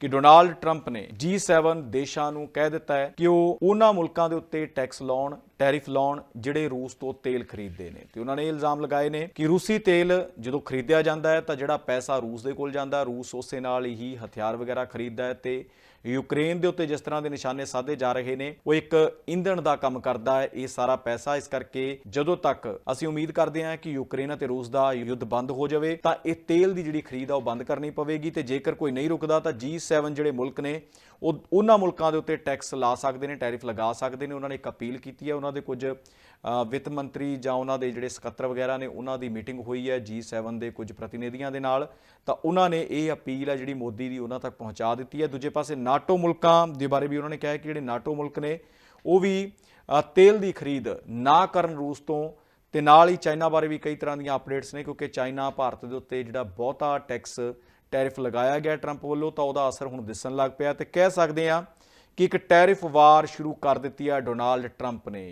ਕਿ Donald Trump ਨੇ G7 ਦੇਸ਼ਾਂ ਨੂੰ ਕਹਿ ਦਿੱਤਾ ਹੈ ਕਿ ਉਹ ਉਹਨਾਂ ਮੁਲਕਾਂ ਦੇ ਉੱਤੇ ਟੈਕਸ ਲਾਉਣ, ਟੈਰਿਫ ਲਾਉਣ ਜਿਹੜੇ ਰੂਸ ਤੋਂ ਤੇਲ ਖਰੀਦਦੇ ਨੇ। ਤੇ ਉਹਨਾਂ ਨੇ ਇਹ ਇਲਜ਼ਾਮ ਲਗਾਏ ਨੇ ਕਿ ਰੂਸੀ ਤੇਲ ਜਦੋਂ ਖਰੀਦਿਆ ਜਾਂਦਾ ਹੈ ਤਾਂ ਜਿਹੜਾ ਪੈਸਾ ਰੂਸ ਦੇ ਕੋਲ ਜਾਂਦਾ, ਰੂਸ ਉਸੇ ਨਾਲ ਹੀ ਹਥਿਆਰ ਵਗੈਰਾ ਖਰੀਦਦਾ ਹੈ ਤੇ ਯੂਕਰੇਨ ਦੇ ਉੱਤੇ ਜਿਸ ਤਰ੍ਹਾਂ ਦੇ ਨਿਸ਼ਾਨੇ ਸਾਧੇ ਜਾ ਰਹੇ ਨੇ, ਉਹ ਇੱਕ ਇੰਧਣ ਦਾ ਕੰਮ ਕਰਦਾ ਹੈ, ਇਹ ਸਾਰਾ ਪੈਸਾ ਇਸ ਕਰਕੇ ਜਦੋਂ ਤੱਕ ਅਸੀਂ ਉਮੀਦ ਕਰਦੇ ਹਾਂ ਕਿ ਯੂਕਰੇਨ ਅਤੇ ਰੂਸ ਦਾ ਯੁੱਧ ਬੰਦ ਹੋ ਜਾਵੇ, ਤਾਂ ਇਹ ਤੇਲ ਦੀ ਜਿਹੜੀ ਖਰੀਦ ਆ ਉਹ ਬੰਦ ਕਰਨੀ ਪਵੇਗੀ ਤੇ ਜੇਕਰ ਕੋਈ ਨਹੀਂ ਰੁਕਦਾ ਤਾਂ G7 ਜਿਹੜੇ ਮੁਲਕ ਨੇ ਉਹ ਉਹਨਾਂ ਮੁਲਕਾਂ ਦੇ ਉੱਤੇ ਟੈਕਸ ਲਾ ਸਕਦੇ ਨੇ, ਟੈਰਿਫ ਲਗਾ ਸਕਦੇ ਨੇ, ਉਹਨਾਂ ਨੇ ਇੱਕ ਅਪੀਲ ਕੀਤੀ ਹੈ, ਉਹਨਾਂ ਦੇ ਕੁਝ ਵਿੱਤ ਮੰਤਰੀ ਜਾਂ ਉਹਨਾਂ ਦੇ ਜਿਹੜੇ ਸਕੱਤਰ ਵਗੈਰਾ ਨੇ, ਉਹਨਾਂ ਦੀ ਮੀਟਿੰਗ ਹੋਈ ਹੈ G7 ਦੇ ਕੁਝ ਪ੍ਰਤੀਨਿਧੀਆਂ ਦੇ ਨਾਲ। ਤਾਂ ਉਹਨਾਂ ਨੇ ਇਹ ਅਪੀਲ ਹੈ ਜਿਹੜੀ ਮੋਦੀ ਦੀ ਉਹਨਾਂ ਤੱਕ ਪਹੁੰਚਾ ਦਿੱਤੀ ਹੈ। ਦੂਜੇ ਪਾਸੇ ਨਾਟੋ ਮੁਲਕਾਂ ਦੇ ਬਾਰੇ ਵੀ ਉਹਨਾਂ ਨੇ ਕਿਹਾ ਕਿ ਜਿਹੜੇ ਨਾਟੋ ਮੁਲਕ ਨੇ, ਉਹ ਵੀ ਤੇਲ ਦੀ ਖਰੀਦ ਨਾ ਕਰਨ ਰੂਸ ਤੋਂ ਤੇ ਨਾਲ ਹੀ ਚਾਈਨਾ ਬਾਰੇ ਵੀ ਕਈ ਤਰ੍ਹਾਂ ਦੀਆਂ ਅਪਡੇਟਸ ਨੇ, ਕਿਉਂਕਿ ਚਾਈਨਾ ਭਾਰਤ ਦੇ ਉੱਤੇ ਜਿਹੜਾ ਬਹੁਤਾ ਟੈਕਸ ਟੈਰਿਫ ਲਗਾਇਆ ਗਿਆ ਟਰੰਪ ਵੱਲੋਂ, ਤਾਂ ਉਹਦਾ ਅਸਰ ਹੁਣ ਦਿਸਣ ਲੱਗ ਪਿਆ ਤੇ ਕਹਿ ਸਕਦੇ ਆ ਕਿ ਇੱਕ ਟੈਰਿਫ ਵਾਰ ਸ਼ੁਰੂ ਕਰ ਦਿੱਤੀ ਆ ਡੋਨਾਲਡ ਟਰੰਪ ਨੇ।